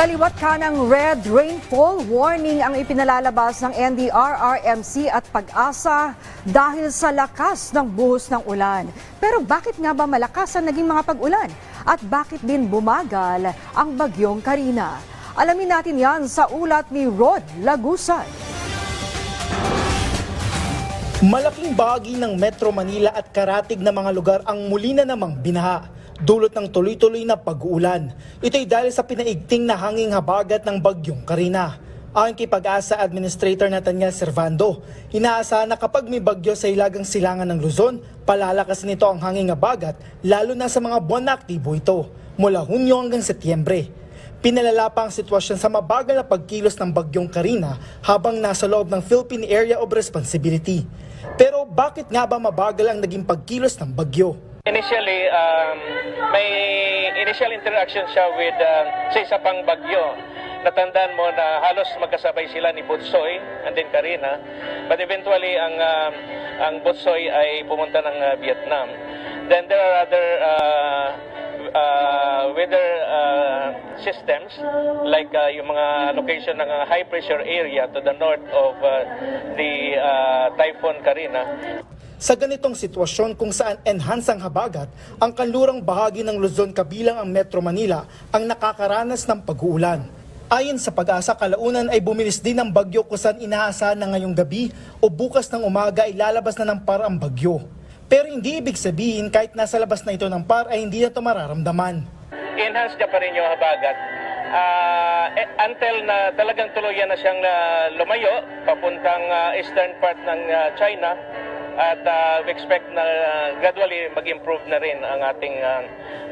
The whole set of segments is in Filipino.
Kaliwat ka ng red rainfall warning ang ipinalalabas ng NDRRMC at pag-asa dahil sa lakas ng buhos ng ulan. Pero bakit nga ba malakas ang naging mga pag-ulan? At bakit din bumagal ang bagyong Karina? Alamin natin yan sa ulat ni Rod Lagusan. Malaking bahagi ng Metro Manila at karatig na mga lugar ang muli na namang binaha, dulot ng tuloy-tuloy na pag-uulan. Ito'y dahil sa pinaigting na hanging habagat ng bagyong Karina. Ayon kay Pag-asa Administrator Nathaniel Servando, inaasahan na kapag may bagyo sa ilagang silangan ng Luzon, palalakas nito ang hanging habagat lalo na sa mga buwan na aktibo ito, mula Hunyo hanggang Setyembre. Pinalala pa ang sitwasyon sa mabagal na pagkilos ng bagyong Karina habang nasa loob ng Philippine Area of Responsibility. Pero bakit nga ba mabagal ang naging pagkilos ng bagyo? Initially, um, may initial interaction siya with um, sa isa pang bagyo. Natandaan mo na halos magkasabay sila ni Butsoy and then Karina. But eventually, ang, um, ang Butsoy ay pumunta ng uh, Vietnam. Then there are other uh, uh, weather uh, systems like uh, yung mga location ng uh, high pressure area to the north of uh, the uh, Typhoon Karina. Sa ganitong sitwasyon kung saan enhance ang habagat, ang kanlurang bahagi ng Luzon kabilang ang Metro Manila ang nakakaranas ng pag-uulan. Ayon sa pag-asa, kalaunan ay bumilis din ang bagyo kung saan inaasahan na ngayong gabi o bukas ng umaga ay lalabas na ng par ang bagyo. Pero hindi ibig sabihin kahit nasa labas na ito ng par ay hindi na ito mararamdaman. Enhance niya pa rin yung habagat eh, until na talagang tuluyan na siyang ah, lumayo papuntang ah, eastern part ng ah, China at ah, we expect na ah, gradually mag-improve na rin ang ating ah,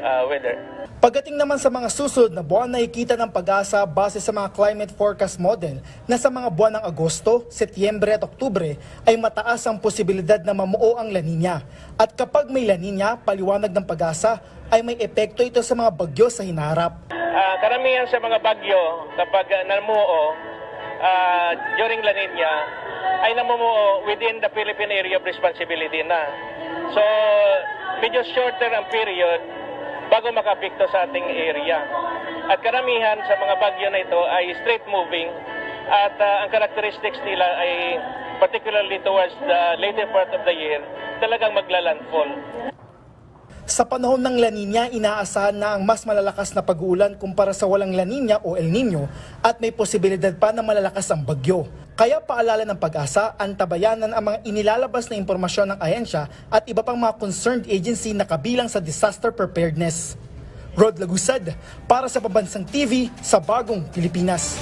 ah, weather. Pagdating naman sa mga susunod na buwan, nakikita ng pag-asa base sa mga climate forecast model na sa mga buwan ng Agosto, Setyembre at Oktubre ay mataas ang posibilidad na mamuo ang La Nina. At kapag may La Nina, paliwanag ng pag-asa, ay may epekto ito sa mga bagyo sa hinaharap. Ah, karamihan sa mga bagyo kapag ah, namuo ah, during La Nina ay namumuo within the Philippine Area of Responsibility na. So, medyo shorter ang period bago makapikto sa ating area. At karamihan sa mga bagyo na ito ay straight moving at ah, ang characteristics nila ay particularly towards the later part of the year talagang maglalandfall. Sa panahon ng La Nina, inaasahan na ang mas malalakas na pag-uulan kumpara sa walang La Nina o El Nino at may posibilidad pa na malalakas ang bagyo. Kaya paalala ng pag-asa, antabayanan ang mga inilalabas na impormasyon ng ahensya at iba pang mga concerned agency na kabilang sa disaster preparedness. Rod Lagusad, para sa Pabansang TV sa Bagong Pilipinas.